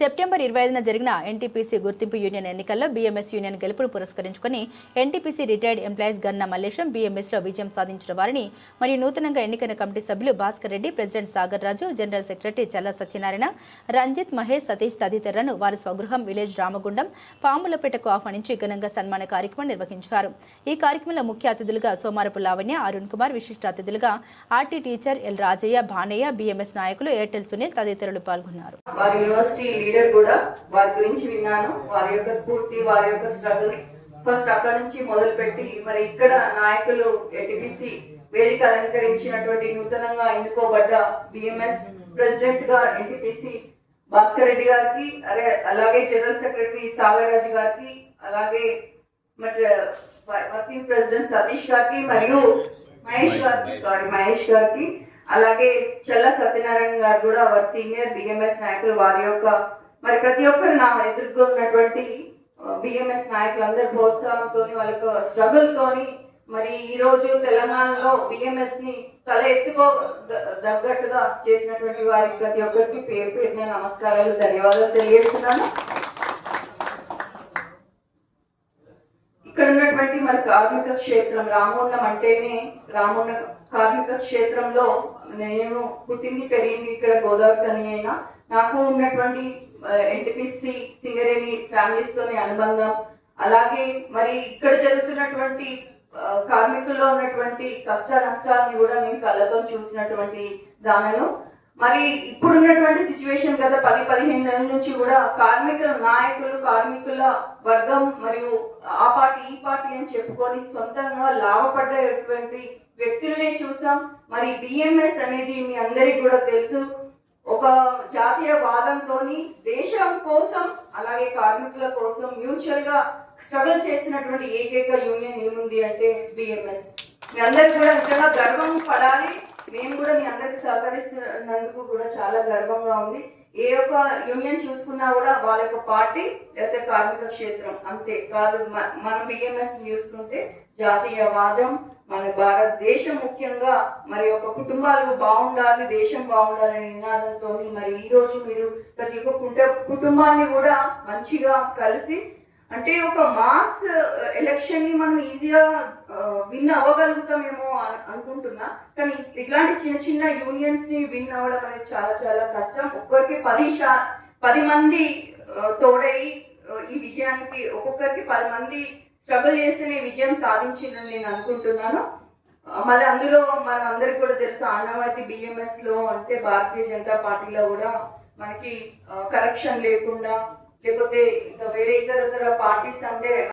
September ఇరవై ఐదున జరిగిన ఎన్టీపీసీ గుర్తింపు యూనియన్ ఎన్నికల్లో బీఎంఎస్ యూనియన్ గెలుపును పురస్కరించుకుని ఎన్టీపీసీ రిటైర్డ్ ఎంప్లాయీస్ గన్న మల్లేశం బీఎంఎస్లో విజయం సాధించిన వారిని మరియు నూతనంగా ఎన్నికైన కమిటీ సభ్యులు Bhaskar Reddy president Sagar Raju general secretary Challa Satyanarayana Ranjith Mahesh Satish తదితరులను వారి స్వగృహం విలేజ్ రామగుండం పాములపేటకు ఆహ్వానించి ఘనంగా సన్మాన కార్యక్రమం నిర్వహించారు. ఈ కార్యక్రమంలో ముఖ్య అతిథులుగా సోమారపు లావణ్య అరుణ్ కుమార్ విశిష్ట అతిథులుగా RT teacher L Rajaiah Bhanaiah BMS నాయకులు ఎయిర్టెల్ సునీల్ తదితరులు పాల్గొన్నారు. యూనివర్సిటీ లీడర్ కూడా వారి గురించి విన్నాను. వారి యొక్క స్ఫూర్తి వారి యొక్క స్ట్రగుల్స్ ఫస్ట్ అక్కడ నుంచి మొదలు పెట్టి మరి ఇక్కడ నాయకులు ఎటిపిసి వేదిక అలంకరించినటువంటి నూతనంగా ఎన్నుకోబడ్డ బిఎంఎస్ ప్రెసిడెంట్గా ఎన్టీపీసీ భాస్కర్ రెడ్డి గారికి అదే అలాగే జనరల్ సెక్రటరీ సాగర్ రాజు గారికి అలాగే మరి వర్కింగ్ ప్రెసిడెంట్ సతీష్ గారికి మరియు మహేష్ గారికి సారీ మహేష్ గారికి అలాగే చల్ల సత్యనారాయణ గారు కూడా వారి సీనియర్ బిఎంఎస్ నాయకులు వారి యొక్క మరి ప్రతి ఒక్కరు నా ఎదుర్కొన్నటువంటి ఉన్నటువంటి బిఎంఎస్ నాయకులందరి ప్రోత్సాహంతో వాళ్ళ యొక్క స్ట్రగుల్తోని మరి ఈ రోజు తెలంగాణలో బిఎంఎస్ని తల ఎత్తుకో దగ్గట్టుగా చేసినటువంటి వారికి ప్రతి ఒక్కరికి పేరు పేరున నమస్కారాలు ధన్యవాదాలు తెలియజేస్తున్నాను. ఇక్కడ ఉన్నటువంటి మన కార్మిక క్షేత్రం రామగుండం అంటేనే రామగుండ కార్మిక క్షేత్రంలో నేను పుట్టింది పెరిగింది ఇక్కడ గోదావరి తని అయినా. నాకు ఉన్నటువంటి ఎన్టీపీసీ సింగరేణి ఫ్యామిలీస్ తోని అనుబంధం. అలాగే మరి ఇక్కడ జరుగుతున్నటువంటి కార్మికుల్లో ఉన్నటువంటి కష్ట నష్టాలని కూడా నేను కళ్ళతో చూసినటువంటి దానను. మరి ఇప్పుడున్నటువంటి సిచ్యువేషన్ గత పది పదిహేను నెలల నుంచి కూడా కార్మికుల నాయకులు కార్మికుల వర్గం మరియు ఆ పార్టీ ఈ పార్టీ అని చెప్పుకొని సొంతంగా లాభపడ్డటువంటి వ్యక్తులనే చూసాం. మరి బిఎంఎస్ అనేది మీ అందరికి కూడా తెలుసు. ఒక జాతీయ వాదంతో దేశం కోసం అలాగే కార్మికుల కోసం మ్యూచువల్గా స్ట్రగుల్ చేసినటువంటి ఏకైక యూనియన్ ఏముంది అంటే బిఎంఎస్ మీ అందరికి కూడా నిజంగా గర్వం పడాలి. మేము కూడా మీ అందరికి సహకరిస్తున్నందుకు కూడా చాలా గర్వంగా ఉంది. ఏ ఒక్క యూనియన్ చూసుకున్నా కూడా వాళ్ళ యొక్క పార్టీ లేకపోతే కార్మిక క్షేత్రం అంతే కాదు. మనం బిఎంఎస్ చూసుకుంటే జాతీయవాదం మన భారతదేశం ముఖ్యంగా మరి ఒక కుటుంబాలు బాగుండాలి దేశం బాగుండాలనే నినాదంతో మరి ఈ రోజు మీరు ప్రతి ఒక్క కుటుంబాన్ని కూడా మంచిగా కలిసి అంటే ఒక మాస్ uh, ఎలక్షన్ని మనం ఈజీగా విన్ uh, అవ్వగలుగుతామేమో అనుకుంటున్నా. కానీ ఇట్లాంటి చిన్న చిన్న యూనియన్స్ని విన్ అవ్వడం అనేది చాలా చాలా కష్టం. ఒక్కరికి పది షా పది మంది uh, తోడై ఈ విజయానికి ఒక్కొక్కరికి పది మంది స్ట్రగుల్ చేస్తేనే విజయం సాధించిందని నేను అనుకుంటున్నాను. మరి మళ్ళీ అందులో మనం అందరికి కూడా తెలుసు ఆనవాతి బిఎంఎస్లో అంటే భారతీయ జనతా పార్టీలో కూడా మనకి కరప్షన్ లేకుండా లేకపోతే ఇంకా వేరే ఇతర ఇతర పార్టీస్ అంటే